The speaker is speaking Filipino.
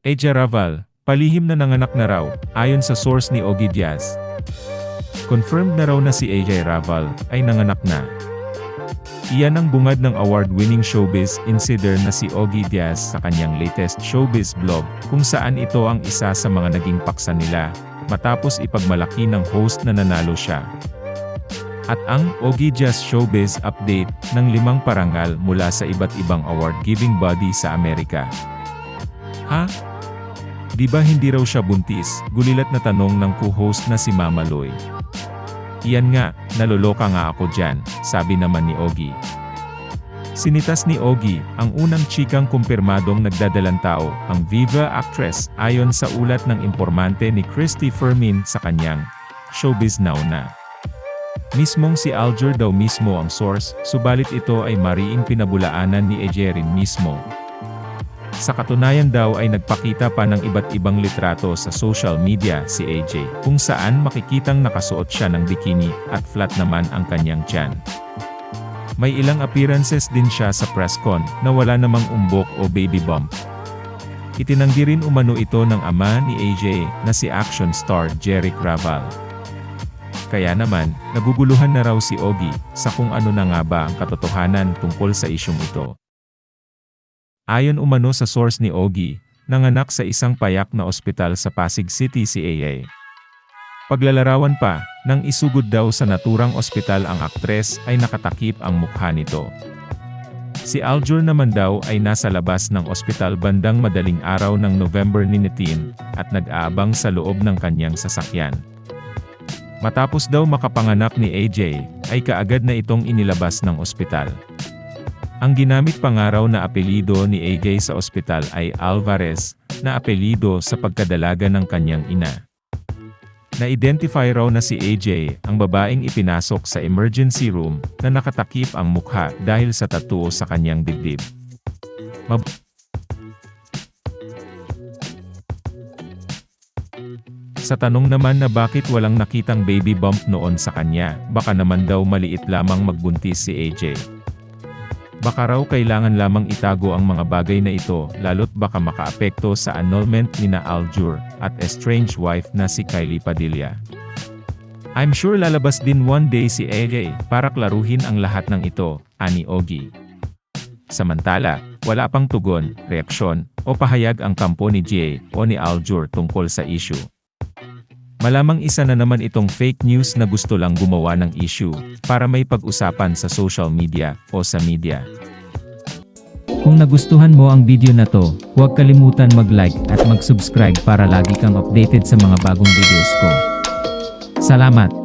AJ Raval, palihim na nanganak na raw, ayon sa source ni Ogie Diaz. Confirmed na raw na si AJ Raval ay nanganak na. Iyan ang bungad ng award-winning showbiz insider na si Ogie Diaz sa kanyang latest showbiz blog, kung saan ito ang isa sa mga naging paksa nila, matapos ipagmalaki ng host na nanalo siya. At ang Ogie Diaz Showbiz Update ng limang parangal mula sa iba't ibang award-giving body sa Amerika. Ha? Di ba hindi raw siya buntis? Gulilat na tanong ng co-host na si Mama Loy. Iyan nga, naloloka nga ako dyan, sabi naman ni Ogie. Sinitas ni Ogie, ang unang chikang kumpirmadong nagdadalang tao, ang Viva actress, ayon sa ulat ng informante ni Christy Fermin sa kanyang Showbiz Now na. Mismong si Alger daw mismo ang source, subalit ito ay mariing pinabulaanan ni Ejerin mismo. Sa katunayan daw ay nagpakita pa ng iba't ibang litrato sa social media si AJ, kung saan makikitang nakasuot siya ng bikini, at flat naman ang kanyang tiyan. May ilang appearances din siya sa press con, na wala namang umbok o baby bump. Itinanggi rin umano ito ng ama ni AJ, na si action star Jeric Raval. Kaya naman, naguguluhan na raw si Ogie, sa kung ano na nga ba ang katotohanan tungkol sa isyong ito. Ayon umano sa source ni Ogie, nanganak sa isang payak na ospital sa Pasig City si AA. Paglalarawan pa, nang isugod daw sa naturang ospital ang aktres ay nakatakip ang mukha nito. Si Aljur naman daw ay nasa labas ng ospital bandang madaling araw ng November 19 at nag-aabang sa loob ng kanyang sasakyan. Matapos daw makapanganak ni AJ, ay kaagad na itong inilabas ng ospital. Ang ginamit pangaraw na apelido ni AJ sa ospital ay Alvarez, na apelido sa pagkadalaga ng kanyang ina. Na-identify raw na si AJ, ang babaeng ipinasok sa emergency room, na nakatakip ang mukha dahil sa tattoo sa kanyang dibdib. Mab- Sa tanong naman na bakit walang nakitang baby bump noon sa kanya, baka naman daw maliit lamang magbuntis si AJ. Baka raw kailangan lamang itago ang mga bagay na ito, lalo't baka makaapekto sa annulment ni na Aljur, at estranged wife na si Kylie Padilla. I'm sure lalabas din one day si AJ, para klaruhin ang lahat ng ito, ani Ogie. Samantala, wala pang tugon, reaksyon, o pahayag ang kampo ni Jay o ni Aljur tungkol sa issue. Malamang isa na naman itong fake news na gusto lang gumawa ng issue, para may pag-usapan sa social media, o sa media. Kung nagustuhan mo ang video na to, huwag kalimutan mag-like at mag-subscribe para lagi kang updated sa mga bagong videos ko. Salamat!